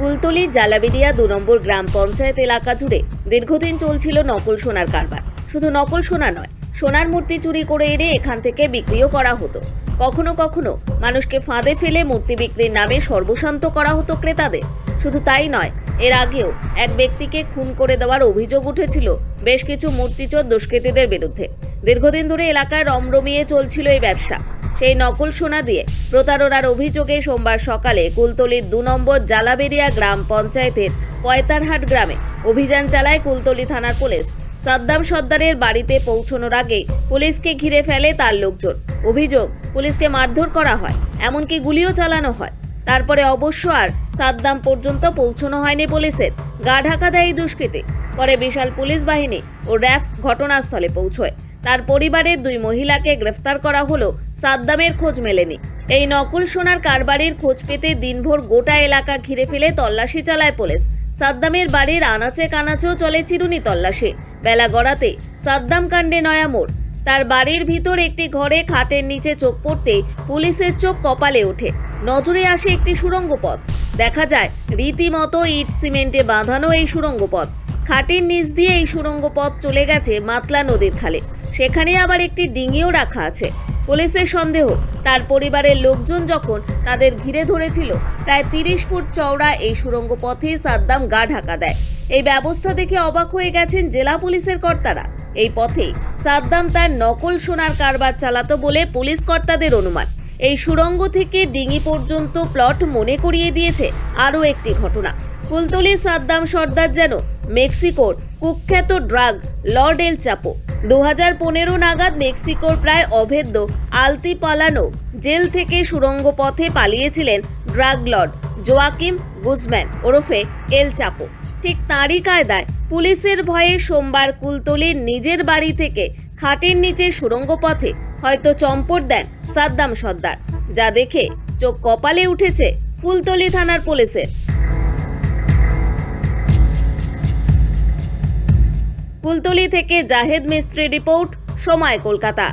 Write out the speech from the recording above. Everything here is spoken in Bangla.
কুলতলি জালাবিদিয়া দু নম্বর গ্রাম পঞ্চায়েত এলাকা জুড়ে দীর্ঘদিন চলছিল নকল সোনার কারবার। শুধু নকল সোনা নয়, সোনার মূর্তি চুরি করে এনে এখান থেকে বিক্রিও করা হতো। কখনো কখনো মানুষকে ফাঁদে ফেলে মূর্তি বিক্রির নামে সর্বশান্ত করা হতো ক্রেতাদের। শুধু তাই নয়, এর আগেও এক ব্যক্তিকে খুন করে দেওয়ার অভিযোগ উঠেছিল বেশ কিছু মূর্তিচোর দুষ্কৃতীদের বিরুদ্ধে। দীর্ঘদিন ধরে এলাকায় রমরমিয়ে চলছিল এই ব্যবসা। সেই নকল সোনা দিয়ে প্রতারণার অভিযোগে সোমবার সকালে কুলতলির দু নম্বর জালাবেরিয়া গ্রাম পঞ্চায়েতের পয়তারহাট গ্রামে অভিযান চালায় কুলতলি থানার পুলিশ। সাদ্দাম সর্দারের বাড়িতে পৌঁছানোর আগে পুলিশকে ঘিরে ফেলে তার লোকজন। অভিযোগ, পুলিশকে মারধর করা হয়, এমনকি গুলিও চালানো হয়। তারপরে অবশ্য আর সাদ্দাম পর্যন্ত পৌঁছানো হয়নি পুলিশের। গা ঢাকা দেয় দুষ্কৃতী। পরে বিশাল পুলিশ বাহিনী ও র্যাফ ঘটনাস্থলে পৌঁছয়। তার পরিবারের দুই মহিলাকে গ্রেফতার করা হলো সাদ্দামের খোঁজ মেলেনি। এই নকল সোনার কারবারের খোঁজ পেতে দিনভর গোটা এলাকা ঘিরে ফেলে তল্লাশি চালায় পুলিশ। সাদ্দামের বাড়ির আনাচে কানাচেও চলে চিরুনি তল্লাশি। বেলা গড়াতে সাদ্দাম কাণ্ডে নয়া মোড়। তার বাড়ির ভিতর একটি ঘরে খাটের নিচে চোখ পড়তে পুলিশের চোখ কপালে ওঠে। নজরে আসে একটি সুড়ঙ্গ পথ। দেখা যায়, রীতিমতো ইট সিমেন্টে বাঁধানো এই সুড়ঙ্গ পথ। খাটের নিচ দিয়ে এই সুড়ঙ্গ পথ চলে গেছে মাতলা নদীর খালে। সেখানে আবার একটি ডিঙিও রাখা আছে। পুলিশের সন্দেহ। তার পরিবারের লোকজন যখন তাদের ঘিরে ধরেছিল, প্রায় তিরিশ ফুট চওড়া এই সুড়ঙ্গ পথে সাদ্দাম গা ঢাকা দেয়। এই ব্যবস্থা দেখে অবাক হয়ে গেছেন জেলা পুলিশের কর্তারা। এই পথে সাদ্দাম তার নকল সোনার কারবার চালাতো বলে পুলিশ কর্তাদের অনুমান। এই সুড়ঙ্গ থেকে ডিঙি পর্যন্ত প্লট মনে করিয়ে দিয়েছে আরও একটি ঘটনা। ফুলতলি সাদ্দাম সর্দার যেন মেক্সিকোর কুখ্যাত ড্রাগ লর্ড এল চাপো দু হাজার পনেরো নাগাদ মেক্সিকোর প্রায় অভেদ্য আলতি পালানো জেল থেকে সুড়ঙ্গ পথে পালিয়েছিলেন ড্রাগ লর্ড জোয়াকিম গুজম্যান ওরফে এল চাপো। ঠিক তাঁরই কায়দায় পুলিশের ভয়ে সোমবার কুলতলির নিজের বাড়ি থেকে খাটের নিচে সুড়ঙ্গ পথে হয়তো চম্পট দেন সাদ্দাম সর্দার, যা দেখে চোখ কপালে উঠেছে কুলতলি থানার পুলিশের। কুলতলি থেকে জাহেদ মিস্ত্রি রিপোর্ট সময় কলকাতা।